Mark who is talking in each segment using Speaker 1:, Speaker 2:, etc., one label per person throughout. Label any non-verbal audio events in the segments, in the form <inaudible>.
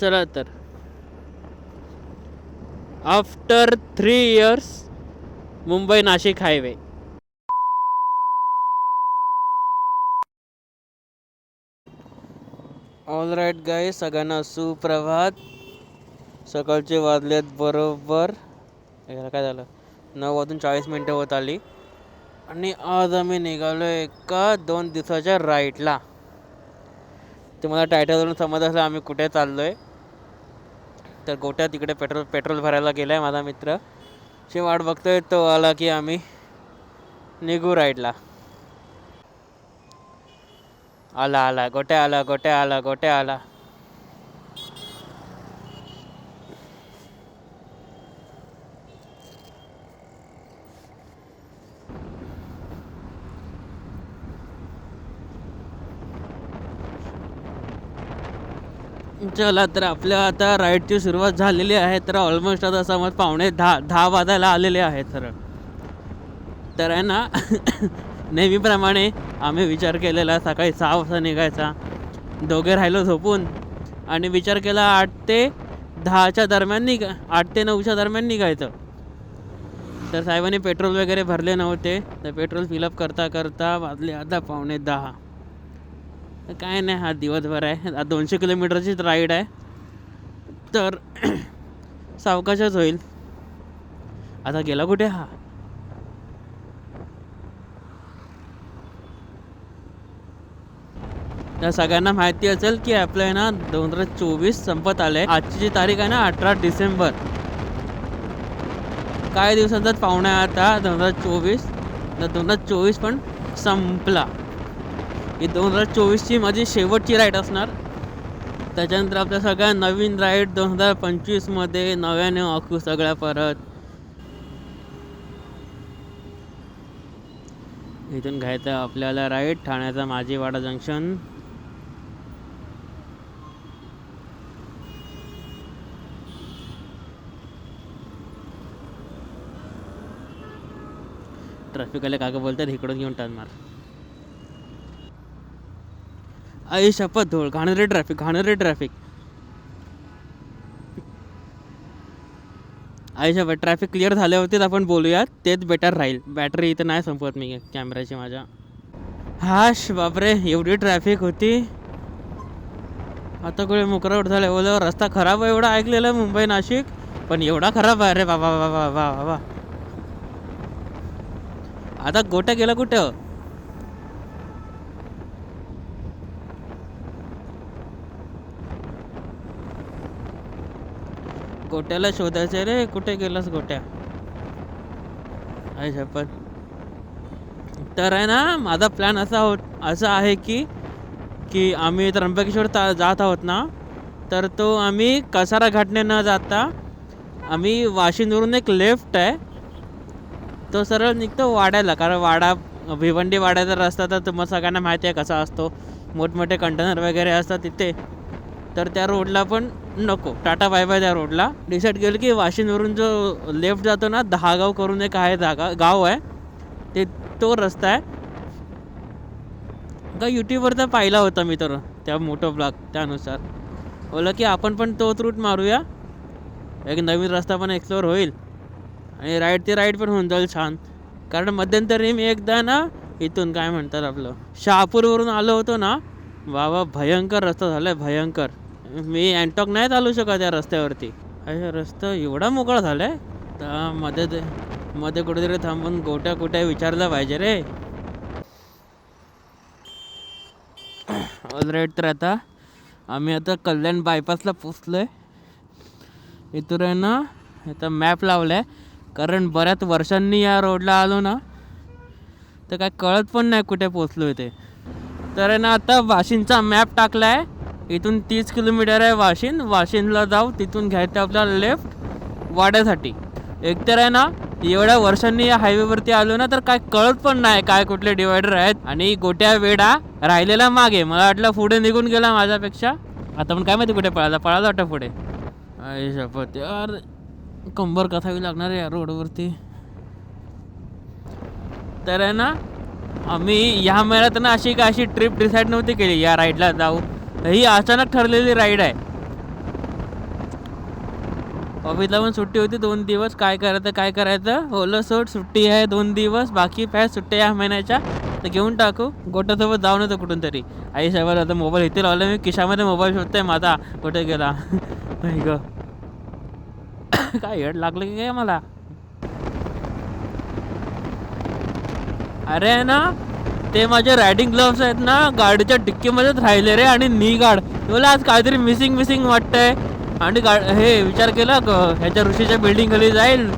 Speaker 1: चला तर. After three years Mumbai Nashik highway all right guy सगळ्यांना सुप्रभात. सकाळचे वाजलेत बरोबर. याला काय झालं? नऊ वाजून चाळीस मिनटं होत आली. आणि आज आम्ही निघालो एका दोन दिवसाच्या राईडला तुम्हाला टायटलवरून समज असलं आम्ही कुठे चाललो आहे तर गोट्या तिकडे पेट्रोल पेट्रोल भरायला गेला आहे माझा मित्र. ची वाट बघतोय तो आला की आम्ही निघू राईडला आला आला गोट्या आला गोट्या आला गोट्या आला. चला तर आपल्या आता राईडची सुरुवात झालेली आहे तर ऑलमोस्ट आता समज पावणे दहा दहा वाजायला आलेले आहेत तर. तर आहे ना <coughs> नेहमीप्रमाणे आम्ही विचार केलेला सकाळी सहा वाजता निघायचा. दोघे राहिलो झोपून आणि विचार केला आठ ते दहाच्या दरम्यान निघ आठ ते नऊच्या दरम्यान निघायचं. तर साहेबांनी पेट्रोल वगैरे भरले नव्हते तर पेट्रोल फिलअप करता करता वाजले आता पावणे दहा. तर काय नाही हा दिवसभर आहे. हा दोनशे किलोमीटरचीच राईड आहे. तर <clears throat> सावकाशच होईल. आता गेला कुठे हा? तर सगळ्यांना माहिती असेल की आपलं आहे ना दोन हजार चोवीस संपत आले आजची जी तारीख आहे ना अठरा डिसेंबर. काही दिवसांचाच पाहुणा आता दोन हजार चोवीस. तर दोन हजार चोवीस पण संपला. ही दोन हजार चोवीसची माझी शेवटची राईड असणार. त्याच्यानंतर आपल्या सगळ्या नवीन राईड दोन हजार पंचवीसमध्ये नव्याने आखू सगळ्या परत. इथून घ्यायचं आपल्याला राईड ठाण्याचा माझीवाडा जंक्शन ट्रॅफिकवाले काका बोलतात इकडून घेऊन टर्न मार. आई शपथ धूळ घाणेरे ट्रॅफिक घाणेरे ट्रॅफिक आई शपथ ट्रॅफिक क्लिअर झाल्यावरतीच आपण बोलूयात तेच बेटर राहील. बॅटरी इथं नाही संपवत मी कॅमेऱ्याची माझ्या. हाश बापरे एवढी ट्रॅफिक होती. आता कुठे मुकरावट झालं बोल रस्ता खराब आहे एवढा ऐकलेलं मुंबई नाशिक. पण एवढा खराब आहे रे बाबा बाबा बाबा बाबा. आता गोट्या गेला कुठं? गोट्याला शोधायचं रे. कुठे गेलास गोट्या? आई शपथ. तर आहे ना माझा प्लॅन असा होत असा आहे की की आम्ही त्र्यंबकेश्वर ता जात आहोत ना तर तो आम्ही कसारा घाटने न जाता आम्ही वाशिंदवरून एक लेफ्ट आहे. तो सरळ निघतो वाड्याला कारण वाडा भिवंडी वाड्याचा रस्ता तर तुम्हाला सगळ्यांना माहिती आहे कसा असतो. मोठमोठे कंटेनर वगैरे असतात तिथे. तर त्या रोडला पण नको. टाटा बाय बाय त्या रोडला डिसाईड केलं की वाशिंदवरून जो लेफ्ट जातो ना दहागाव करून एक आहे जागा गाव आहे. ते तो रस्ता आहे. का यूट्यूबवर तर पाहिला होता मी तर त्या मोठं ब्लॉग त्यानुसार. बोला की आपण पण तोच रूट मारूया. एक नवीन रस्ता पण एक्सप्लोअर होईल. आणि राईड ते राईड पण होऊन जाईल छान. कारण मध्यंतरी मी एकदा ना इथून काय म्हणतात आपलं शहापूरवरून आलो होतो ना वा वा भयंकर रस्ता झाला भयंकर. मी अँटॉक नाही चालू शकत या रस्त्यावरती. अशा रस्ता एवढा मोकळा झाला आहे तर मध्ये मध्ये कुठेतरी थांबून गोट्या कुठे विचारलं पाहिजे रे. ऑलराईट तर आता आम्ही आता कल्याण बायपासला पोचलो आहे इथून आहे ना आता मॅप लावला आहे कारण बऱ्याच वर्षांनी या रोडला आलो ना तर काय कळत पण नाही कुठे पोचलो आहे ते. तर आहे ना आता वाशिंदचा मॅप टाकला आहे इथून तीस किलोमीटर आहे वाशिंद वाशिंदला जाऊ तिथून घ्यायचं आपल्याला लेफ्ट वाड्यासाठी. एकतर आहे ना एवढ्या वर्षांनी या हायवेवरती आलो ना तर काय कळत पण नाही काय कुठले डिवायडर आहेत. आणि गोट्या वेडा राहिलेला मागे. मला वाटलं पुढे निघून गेला माझ्यापेक्षा. आता पण काय माहिती कुठे पळाला? पळाला वाटतं पुढे. आई शपथ यार. कंबर कसावी लागणार आहे या रोडवरती तर आहे ना आम्ही ह्या महिन्यात ना अशी काय अशी ट्रिप डिसाईड नव्हती केली. या राईडला जाऊ. ही अचानक ठरलेली राईड आहे. ऑफिसला पण सुट्टी होती दोन दिवस. काय करायचं काय करायचं? हो, ओलं सोड सुट्टी आहे दोन दिवस. बाकी काय सुट्ट्या या महिन्याच्या? तर घेऊन टाकू. गोट्यासोबत जाऊन येतो कुठून तरी. आई साहेब आता मोबाईल इथे लावला. मी खिशामध्ये मोबाईल शोधतोय. माझा कुठे गेला? <laughs> नाही ग <coughs> काय हेड लागलं की काय मला? अरे ना ते माझे रायडिंग ग्लव्स आहेत ना गाडीच्या डिक्कीमध्येच राहिले रे आणि नी गाड. मला आज काहीतरी मिसिंग मिसिंग वाटतंय. आणि गा हे विचार केला ह्याच्या ऋषीच्या बिल्डिंग खाली जाईल.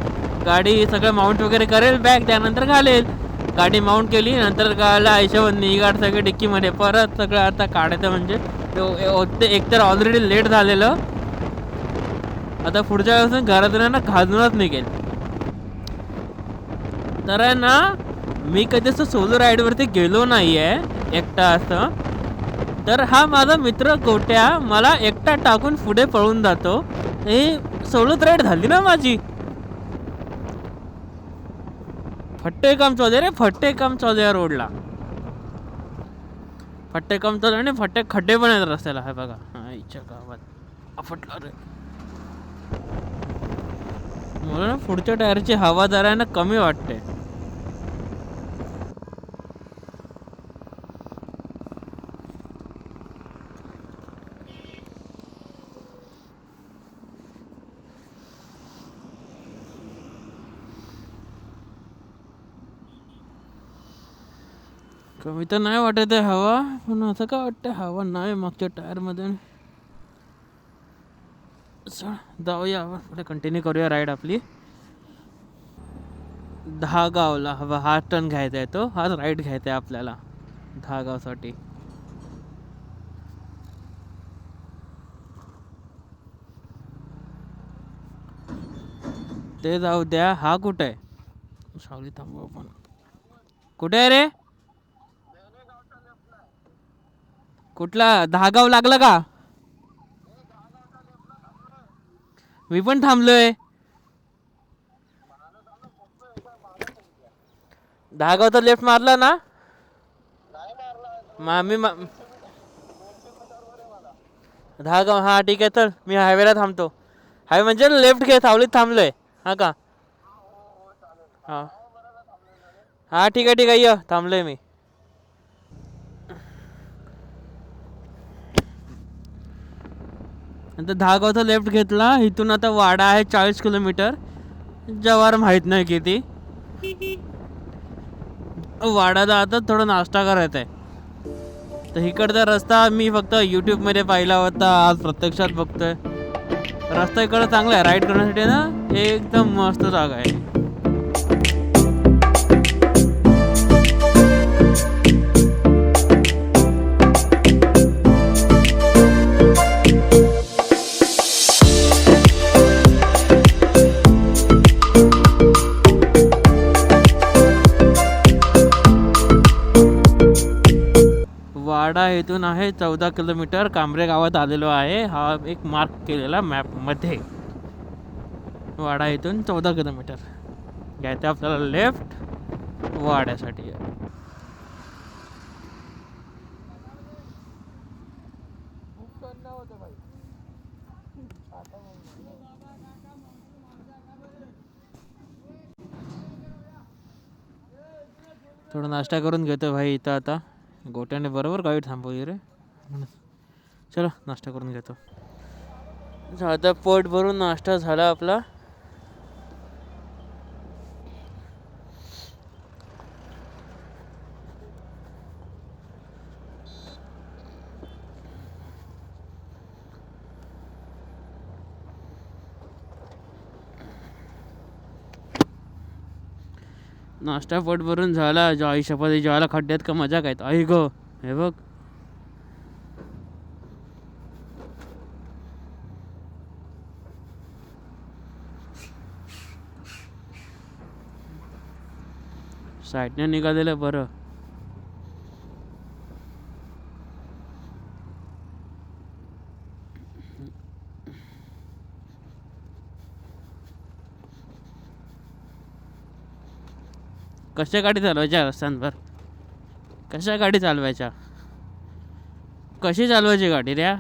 Speaker 1: गाडी सगळं माउंट वगैरे करेल बॅग त्यानंतर घालेल. गाडी माउंट केली नंतर गायला आयुष्यावर नी गाड सगळे डिक्कीमध्ये. परत सगळं आता काढायचं म्हणजे तो- ते एकतर ऑलरेडी लेट झालेलं. आता पुढच्या वेळेस घरातून ना घालूनच निघेल. तर आहे ना मी कधी असं सोलो राईडवरती गेलो नाही आहे एकटा असं. तर हा माझा मित्र गोट्या मला एकटा टाकून पुढे पळून जातो. हे सोलो राईड झाली ना माझी? फट्टे काम चालू आहे रे फट्टे काम चालू आहे या रोडला फट्टे काम चालू आहे आणि फट्टे खड्डे पण आहेत रस्त्याला हे बघा. इच्छा गावात. फटला रे. मला ना पुढच्या टायरची हवा जरा ना कमी वाटते. कमी तर नाही वाटत आहे हवा. पण असं का वाटतं हवा नाही मागच्या टायरमध्ये चल जाऊया आपण. पुढे कंटिन्यू करूया राईड आपली. दहा गावला हवा. हा टर्न घ्यायचा आहे तो. हाच राईड घ्यायचा आहे आपल्याला. दहा गावसाठी. ते जाऊ द्या. हा कुठं आहे? सावली थांबू आपण. कुठे आहे रे? कुठला? दहागाव लागला का? मी पण थांबलोय. दहागाव तर लेफ्ट मारला ना? मामी मा- दहागाव हा ठीक आहे तर मी हायवेला थांबतो. हायवे म्हणजे लेफ्ट घे सावलीत थांबलोय. हा का? हा. हा ठीक आहे ठीक आहे ये थांबलोय मी. नंतर दहा गावचा लेफ्ट घेतला. इथून आता वाडा आहे चाळीस किलोमीटर. जवार माहीत नाही किती. वाडाला आता थोडा नाश्ता करायचा आहे. तर इकडचा रस्ता मी फक्त यूट्यूबमध्ये पाहिला होता. आज प्रत्यक्षात बघतोय. रस्ता इकडं चांगला आहे. राईड करण्यासाठी ना एकदम मस्त जागा आहे. इथून आहे चौदा किलोमीटर कांबरे गावात आलेलो आहे. हा एक मार्क केलेला मॅपमध्ये वाडा इथून चौदा किलोमीटर. घ्यायचं आपल्याला लेफ्ट वाड्यासाठी. थोडा नाश्ता करून घेतो भाई इथं आता. गोट्याने बरोबर गाडी थांबवली रे. म्हणून. चला नाश्ता करून घेतो. आता पोट भरून नाश्ता झाला आपला. नाश्ता पट भरून झाला. जो आई शपथ जेवायला खड्ड्यात का मजा काय? आई ग हे बघ. साईडने निघालेलं बरं. कशा गाडी चालवायच्या रस्त्यांवर? कशा गाडी चालवायच्या? कशी चालवायची गाडी ऱ्या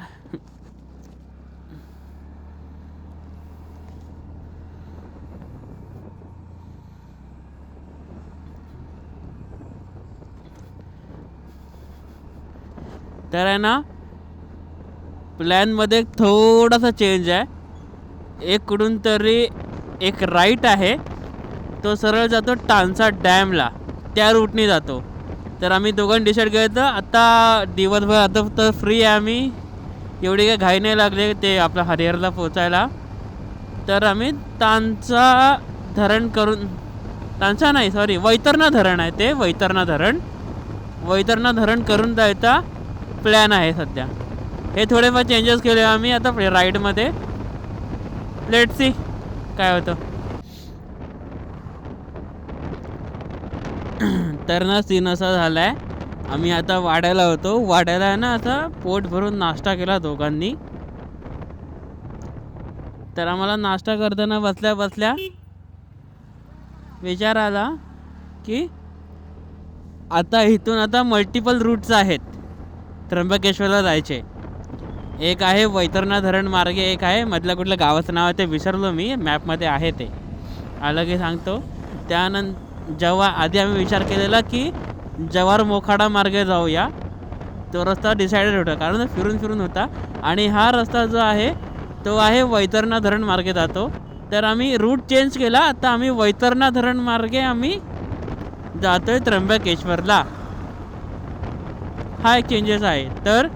Speaker 1: तर आहे ना प्लॅनमध्ये थोडासा चेंज आहे. एककडून तरी एक राईट आहे. तो सरळ जातो टांसा डॅमला. त्या रूटने जातो. तर आम्ही दोघांनी डिसाईड केलं तर आता दिवसभर आता तर फ्री आहे आम्ही. एवढी काही घाई नाही लागले ते आपल्या हरिहरला पोचायला तर आम्ही तांचा धरण करून तांचा नाही सॉरी वैतरणा धरण आहे ते वैतरणा धरण. वैतरणा धरण करून जायचा प्लॅन आहे सध्या. हे थोडेफार चेंजेस केले आम्ही आता राईडमध्ये लेट सी काय होतं. तर ना सीन असा झाला आहे आम्ही आता वाड्याला होतो. वाड्याला आहे ना आता पोट भरून नाश्ता केला दोघांनी. तर आम्हाला नाश्ता करताना बसल्या बसल्या विचार आला की आता इथून आता मल्टिपल रूट्स आहेत. त्र्यंबकेश्वरला जायचे. एक आहे वैतरणा धरण मार्गे एक आहे मधलं कुठल्या गावाचं नाव आहे ते विसरलो मी. मॅपमध्ये आहे ते. आलं की सांगतो. त्यानंतर जेव्हा आधी आम्ही विचार केलेला की जवार मोखाडा मार्गे जाऊया तो रस्ता डिसाइडेड होता. कारण फिरून फिरून होता. आणि हा रस्ता जो आहे तो आहे वैतरणा धरण मार्गे जातो. तर आम्ही रूट चेंज केला. आता आम्ही वैतरणा धरण मार्गे आम्ही जातोय त्र्यंबकेश्वरला. हा एक चेंजेस आहे. तर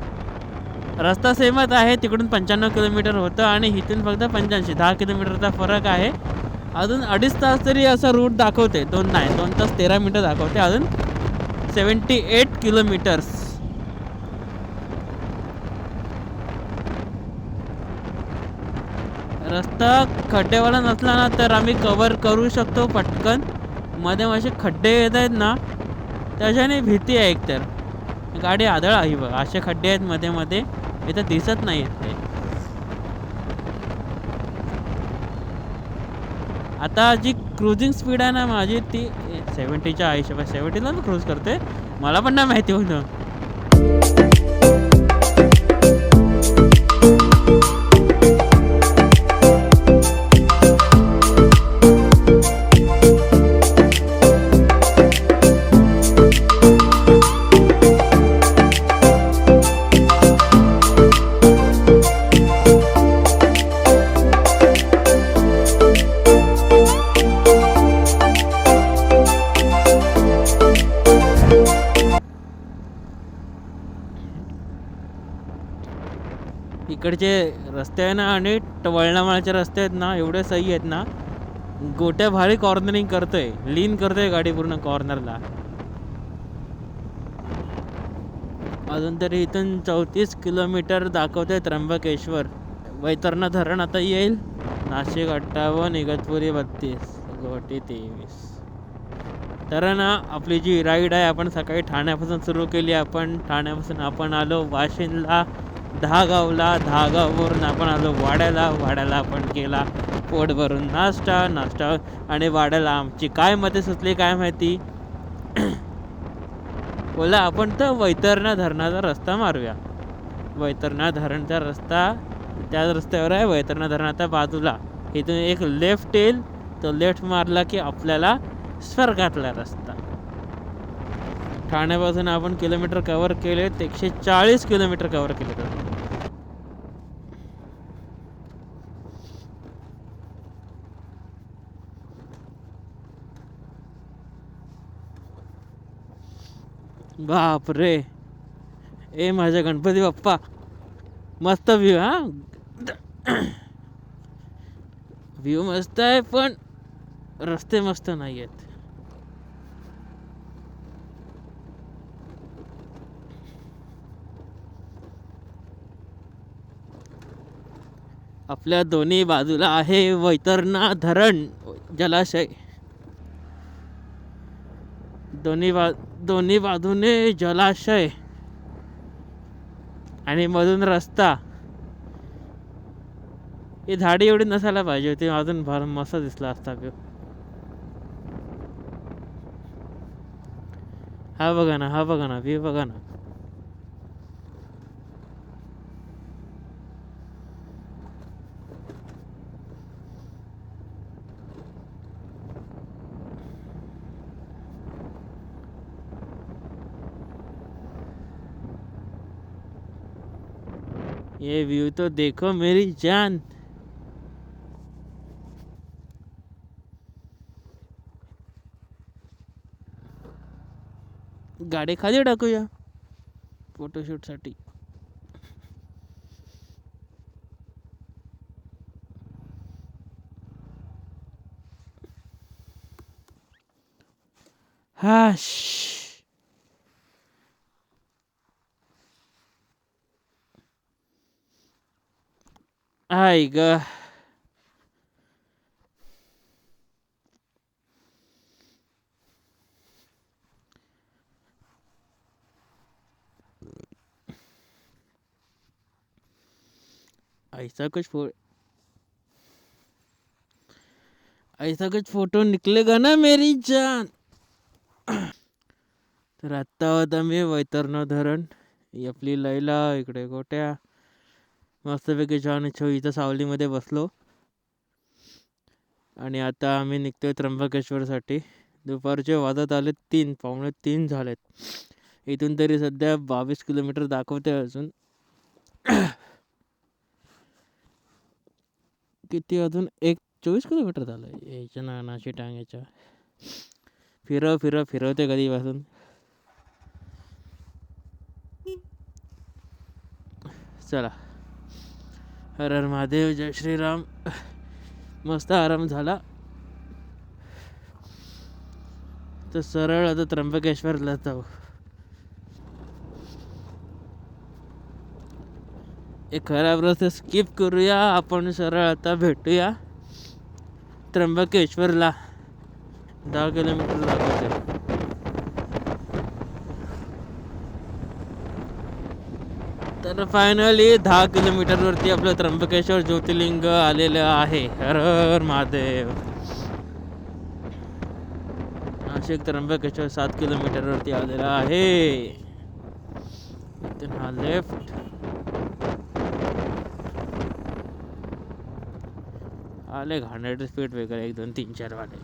Speaker 1: रस्ता सेमच आहे. तिकडून पंच्याण्णव किलोमीटर होतं आणि इथून फक्त पंच्याऐंशी दहा किलोमीटरचा फरक आहे. अजून अडीच तास तरी असा रूट दाखवते. दोन नाही दोन तास तेरा मिनटं दाखवते. अजून सेवन्टी एट किलोमीटर्स रस्ता खड्डेवाला नसला ना तर आम्ही कवर करू शकतो पटकन. मध्ये असे खड्डे येत आहेत ना त्याच्याने भीती आहे एकतर. गाडी आदळ आहे बघ. असे खड्डे आहेत मध्ये मध्ये. इथं दिसत नाही आहेत ते. आता जी क्रुझिंग स्पीड आहे ना माझी ती सेवन्टीच्या आयुष्य सेवन्टीला मी क्रूज करते. मला पण नाही माहिती होतं. इकडचे रस्ते आहे ना आणि वळणामाळाचे रस्ते आहेत ना एवढे सही आहेत ना. गोट्या भारी कॉर्नरिंग करतोय लीन करतोय गाडी पूर्ण कॉर्नरला अजून तरी इथून चौतीस किलोमीटर दाखवते त्र्यंबकेश्वर. वैतरणा धरण आता येईल. नाशिक अठ्ठावन्न इगतपुरी बत्तीस गोटी तेवीस. तर ना आपली जी राईड आहे आपण सकाळी ठाण्यापासून सुरू केली. आपण ठाण्यापासून आपण आलो वाशिंदला. दहागावला दहागाववरून आपण आलो. वाड्याला वाड्याला आपण केला. पोट भरून नाश्ता नाश्ता. आणि वाड्याला आमची काय मते सुचली काय माहिती? <clears throat> बोला आपण तर वैतरणा धरणाचा रस्ता मारूया. वैतरणा धरणचा रस्ता त्याच रस्त्यावर आहे वैतरणा धरणाच्या बाजूला. इथून एक लेफ्ट येईल. तो लेफ्ट मारला की आपल्याला स्वर्गातला रस्ता. ठाण्यापासून आपण किलोमीटर कव्हर केले एकशे चाळीस किलोमीटर कव्हर केले. बाप रे ए माझ्या गणपती बाप्पा. मस्त व्ह्यू हा? व्ह्यू मस्त आहे पण रस्ते मस्त नाही आहेत. आपल्या दोन्ही बाजूला आहे वैतरणा धरण जलाशय. दोन्ही बा दोन्ही बाजूने जलाशय आणि मधून रस्ता. ही झाडी एवढी नसायला पाहिजे होती. अजून भर मस्त दिसला असता व्यू हा बघा ना हा बघा ना व्यू बघा ना. ये व्यू तो देखो मेरी जान। गाडी खाली टाकूया फोटोशूटसाठी हाश आई ग ऐसा कुछ फो ऐसा कुछ फोटो निकलेगा ना मेरी जान। तर आत्ता आहोत आम्ही वैतरणा धरण ही आपली लैला इकडे गोट्या। मस्तपैकी छान छो इथं सावलीमध्ये बसलो. आणि आता आम्ही निघतोय त्र्यंबकेश्वरसाठी. दुपारचे वाजत आले तीन पावणे तीन झालेत. इथून तरी सध्या बावीस किलोमीटर दाखवते अजून. किती अजून? एक चोवीस किलोमीटर झालं याच्या नानाची टांग्याच्या. फिरव फिरव फिरवते कधीपासून. चला. हर हर महादेव जय श्रीराम. मस्त आराम झाला. तर सरळ आता त्र्यंबकेश्वरला जाऊ. एक खराब रस्ता स्किप करूया आपण सरळ आता भेटूया. त्र्यंबकेश्वरला. दहा किलोमीटर तर फायनली दहा किलोमीटरवरती आपलं त्र्यंबकेश्वर ज्योतिर्लिंग आलेलं आहे. हर हर महादेव. नाशिक त्र्यंबकेश्वर सात किलोमीटरवरती आलेलं आहे. इथून हा लेफ्ट आले हंड्रेड स्पीड वगैरे एक दोन तीन चार वाले.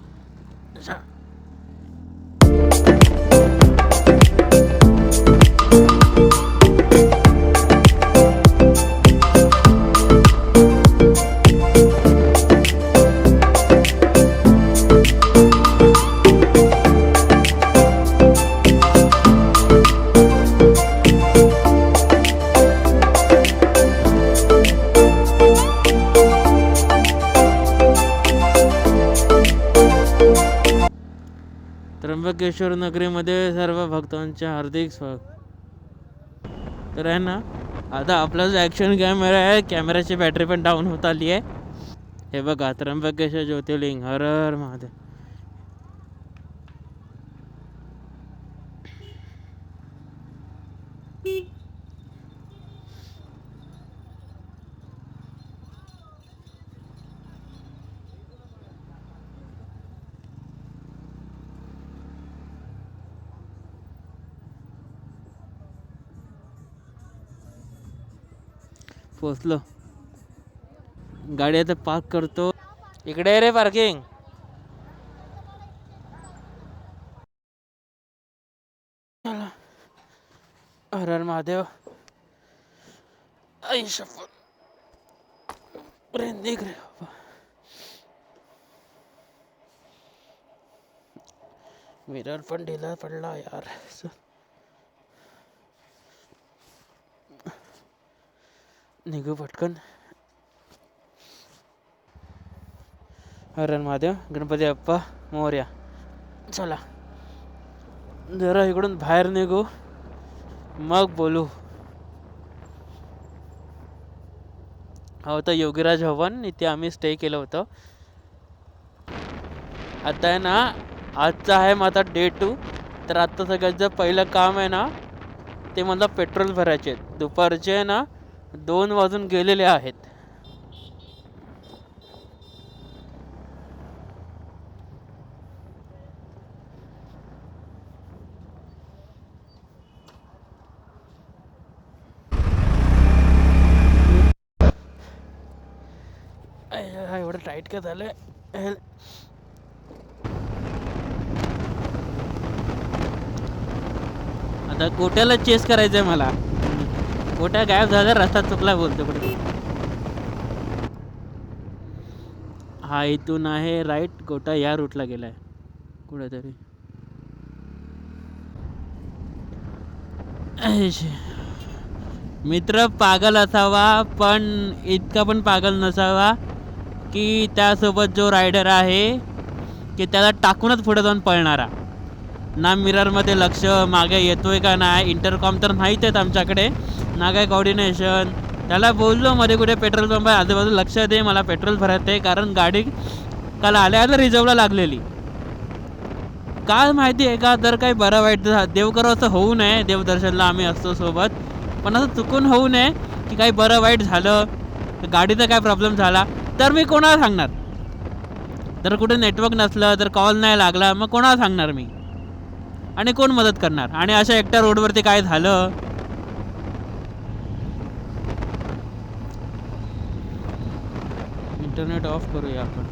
Speaker 1: त्र्यंबकेश्वर नगरीमध्ये सर्व भक्तांचे हार्दिक स्वागत. तर आहे ना आता आपला जो ॲक्शन कॅमेरा आहे कॅमेऱ्याची बॅटरी पण डाऊन होत आली आहे. हे बघा त्र्यंबकेश्वर ज्योतिर्लिंग हर हर महादेव. पोचलो गाडी आता पार्क करतो. इकडे रे पार्किंग हर हर महादेव. आई निघ रे बाबा. मिरर पण ढिला पडला यार. निघू पटकन. हरण महादेव गणपती बाप्पा मोर्या. चला. जरा इकडून बाहेर निघू. मग बोलू. हा होता योगीराज भवन इथे आम्ही स्टे केलं होतं. आता आहे ना आजचा आहे माझा डे टू तर आत्ता सगळ्याचं पहिलं काम आहे ना ते मला पेट्रोल भरायचे आहेत. दुपारचे आहे ना दोन वाजून गेलेले आहेत. एवढं टाईट का झालं आता गोट्याला चेस करायचंय मला. गोट्या गायब झाला रस्ता चुकला बोलतो कुठे हा इथून आहे राईट गोटा या रूटला गेलाय. कुठेतरी. मित्र पागल असावा पण इतका पण पागल नसावा की त्यासोबत जो रायडर आहे की त्याला टाकूनच पुढे जाऊन पळणारा. ना मिररमध्ये लक्ष मागे येतोय का नाही? इंटरकॉम तर माहीत आहेत आमच्याकडे. ना काय कॉर्डिनेशन त्याला बोललो मध्ये कुठे पेट्रोल पंप आहे? आजूबाजू लक्ष दे मला पेट्रोल भरायचं आहे कारण गाडी काल आल्या तर रिझर्वला लागलेली. काय माहिती आहे का जर काही बरं वाईट झा- देव करो असं होऊ नये देवदर्शनला आम्ही असतो सोबत. पण असं चुकून होऊ नये की काही बरं वाईट झालं गाडीचा काय प्रॉब्लेम झाला तर मी कोणाला सांगणार? जर कुठे नेटवर्क नसलं तर कॉल नाही लागला मग कोणाला सांगणार मी? आणि कोण मदत करणार? आणि अशा एकट्या रोडवरती काय झालं? इंटरनेट ऑफ करूया आपण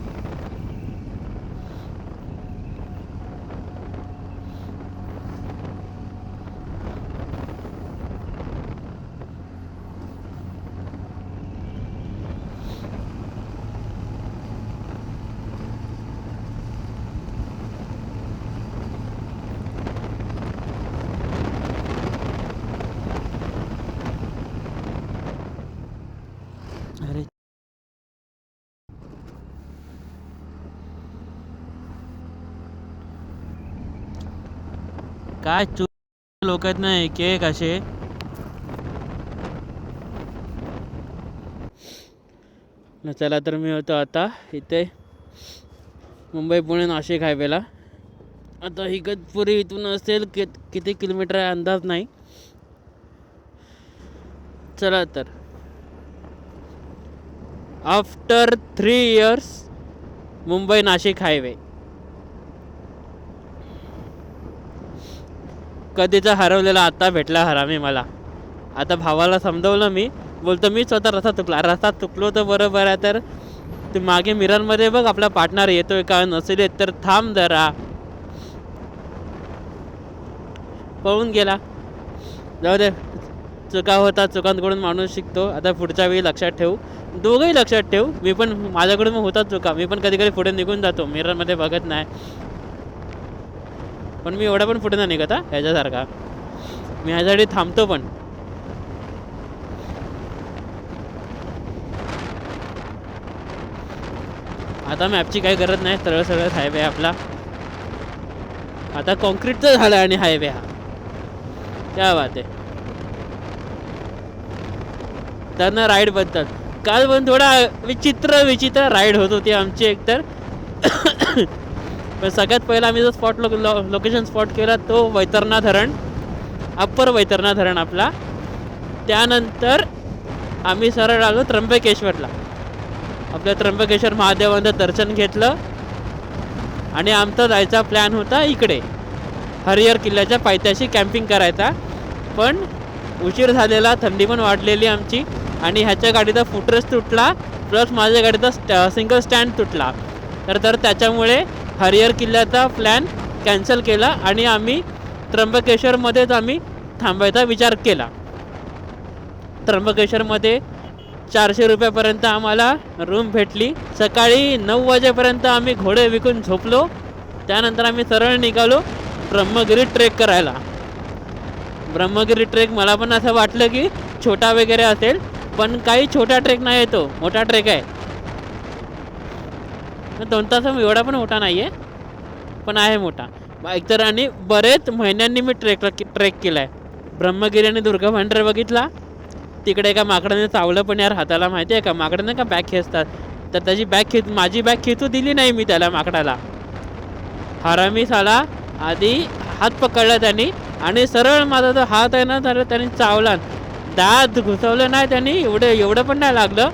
Speaker 1: अरे काय चु लोक आहेत ना एक एक असे. न चला तर मी होतो आता इथे मुंबई पुणे नाशिक हायवेला. आता हिगतपुरी इथून असेल कि किती किलोमीटर आहे अंदाज नाही. चला तर. After three years Mumbai Nashik highway. कधीचा हरवलेला आता भेटला हरामी मला. आता भावाला समजवलं मी बोलतो मी स्वतः रस्ता चुकला. रस्ता चुकलो तर बरोबर आहे तर तू मागे मिररमध्ये बघ आपला पार्टनर येतोय का नसेल येत तर थांब जरा. पळून गेला. जाऊ दे चुका होता चुकांकडून माणूस शिकतो. आता पुढच्या वेळी लक्षात ठेवू. दोघंही लक्षात ठेवू. मी पण माझ्याकडून होतात चुका. मी पण कधी कधी पुढे निघून जातो मिररमध्ये बघत नाही. पण मी एवढा पण पुढे नाही निघत हा ह्याच्यासारखा. मी ह्यासाठी थांबतो पण. आता मॅपची काही गरज नाही सरळ सरळ हायवे आपला. आता कॉन्क्रीटचं झालं आणि हायवे हा. क्या बात आहे. त्यांना राईड राईडबद्दल काल पण थोडा विचित्र विचित्र राईड होत होती आमची एकतर. पण सगळ्यात पहिला आम्ही जो स्पॉट लो लोकेशन स्पॉट केला तो वैतरणा धरण अप्पर वैतरणा धरण आपला. त्यानंतर आम्ही सरळ आलो त्र्यंबकेश्वरला. आपल्या त्र्यंबकेश्वर महादेवांचं दर्शन घेतलं आणि आमचा जायचा प्लॅन होता इकडे. हरिहर किल्ल्याच्या पायथ्याशी कॅम्पिंग करायचा. पण उशीर झालेला थंडी पण वाढलेली आमची आणि ह्याच्या गाडीचा फुटरेस तुटला प्लस माझ्या गाडीचा स्ट सिंगल स्टँड तुटला. तर तर त्याच्यामुळे हरिहर किल्ल्याचा प्लॅन कॅन्सल केला आणि आम्ही त्र्यंबकेश्वरमध्येच आम्ही थांबायचा विचार केला. त्र्यंबकेश्वरमध्ये चारशे रुपयापर्यंत आम्हाला रूम भेटली. सकाळी नऊ वाजेपर्यंत आम्ही घोडे विकून झोपलो. त्यानंतर आम्ही सरळ निघालो ब्रह्मगिरी ट्रेक करायला. ब्रह्मगिरी ट्रेक मला पण असं वाटलं की छोटा वगैरे असेल पण काही छोटा ट्रेक नाही येतो मोठा ट्रेक आहे. दोन तास एवढा पण मोठा नाही आहे पण आहे मोठा. एकतर आणि बरेच महिन्यांनी मी ट्रेकला ट्रेक केला आहे ब्रह्मगिरी आणि दुर्गा भांडार बघितला. तिकडे एका माकडाने चावलं पण यार हाताला माहिती आहे का? माकडं नाही का बॅग खेचतात? तर त्याची बॅग खेच माझी बॅग खेचू दिली नाही मी त्याला माकडाला. हरामी साला आधी हात पकडला त्यांनी आणि सरळ माझा जो हात आहे ना तर त्यांनी चावला. दात घुसवलं नाही त्यांनी एवढं एवढं पण नाही लागलं.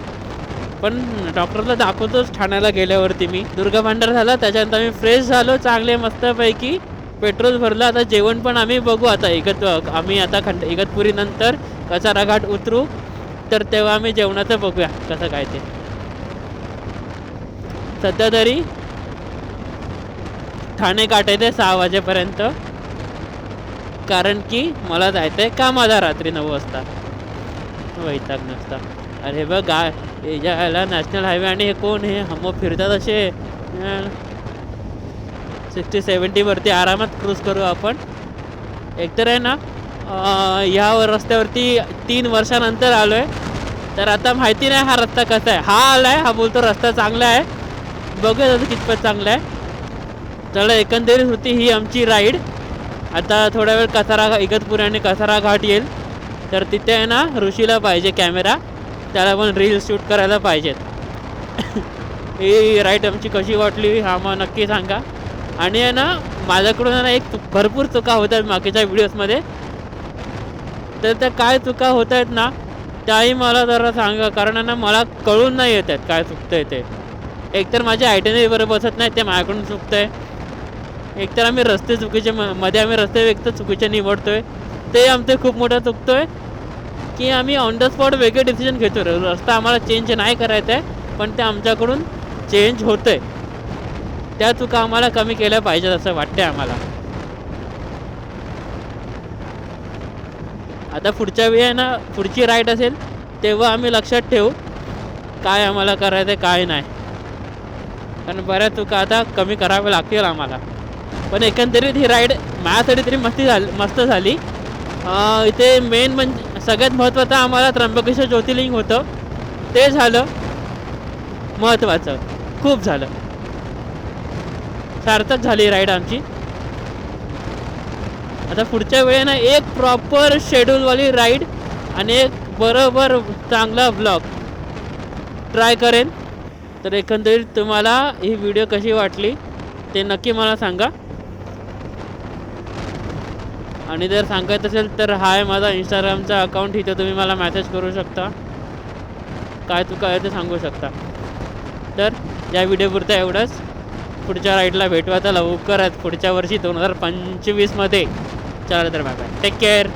Speaker 1: पण डॉक्टरला दाखवतोच ठाण्याला गेल्यावरती मी. दुर्गा भांडार झाला त्याच्यानंतर आम्ही फ्रेश झालो चांगले मस्तपैकी पेट्रोल भरलं. आता जेवण पण आम्ही बघू आता. इगत आम्ही आता खंड इगतपुरीनंतर कचारा घाट उतरू. तर तेव्हा आम्ही जेवणाचं बघूया कसं काय ते. सध्या तरी ठाणे काटायचे सहा वाजेपर्यंत. कारण की मला जायचं आहे कामाला रात्री नऊ वाजता. वैताग नसता. अरे बघ गा याला नॅशनल हायवे आणि हे कोण हे? हम फिरतात असे. सिक्स्टी सेवन्टीवरती आरामात क्रूज करू आपण. एकतर आहे ना ह्या रस्त्यावरती तीन वर्षानंतर आलो आहे तर आता माहिती नाही हा रस्ता कसा आहे. हा आला आहे हा बोलतो रस्ता चांगला आहे. बघूया आता कितपत चांगला आहे. चला एकंदरीत होती ही आमची राईड आता थोडा वेळ कसारा इगतपुरी आणि कसारा घाट येईल. तर तिथे आहे ना ऋषीला पाहिजे कॅमेरा त्याला पण रील शूट करायला पाहिजेत. ही राईट आमची कशी वाटली हा मग नक्की सांगा. आणि आहे ना माझ्याकडून आहे ना एक भरपूर चुका होत आहेत व्हिडिओजमध्ये तर त्या काय चुका होत आहेत ना त्याही मला जरा सांगा. कारण ना मला कळून नाही येत आहेत काय चुकतंय ते. एकतर माझ्या आयटनरी बरोबर बसत नाही ते माझ्याकडून चुकतंय. एकतर आम्ही रस्ते चुकीचे म- मध्ये आम्ही रस्ते व्यक्त चुकीचे निवडतो आहे ते आमचं खूप मोठं चुकतो आहे की आम्ही ऑन द स्पॉट वेगळे डिसिजन घेतो. रस्ता आम्हाला चेंज नाही करायचा आहे पण ते आमच्याकडून चेंज होतंय. त्या चुका आम्हाला कमी केल्या पाहिजेत असं वाटतंय आम्हाला. आता पुढच्या वेळी आहे ना पुढची राईड असेल तेव्हा आम्ही लक्षात ठेवू काय आम्हाला करायचं आहे काय नाही. कारण बऱ्याच चुका आता कमी कराव्या लागतील आम्हाला. पण एकंदरीत ही राईड माझ्यासाठी तरी मस्ती झाली मस्त झाली. इथे मेन म्हणजे सगळ्यात महत्त्वाचं आम्हाला त्र्यंबकेश्वर ज्योतिर्लिंग होतं. ते झालं महत्त्वाचं. खूप झालं. सार्थक झाली राईड आमची. आता पुढच्या वेळेनं एक प्रॉपर शेड्यूलवाली राईड आणि एक बरोबर चांगला ब्लॉग ट्राय करेन. तर एकंदरीत तुम्हाला ही व्हिडिओ कशी वाटली ते नक्की मला सांगा. आणि जर सांगायचं असेल तर हा आहे माझा इंस्टाग्रामचा अकाउंट इथे तुम्ही मला मॅसेज करू शकता. काय चुका आहे ते सांगू शकता. तर या व्हिडिओपुरता एवढंच. पुढच्या राईडला भेटवा तर लवकरच पुढच्या वर्षी दोन हजार पंचवीसमध्ये चला तर बाय बाय टेक केअर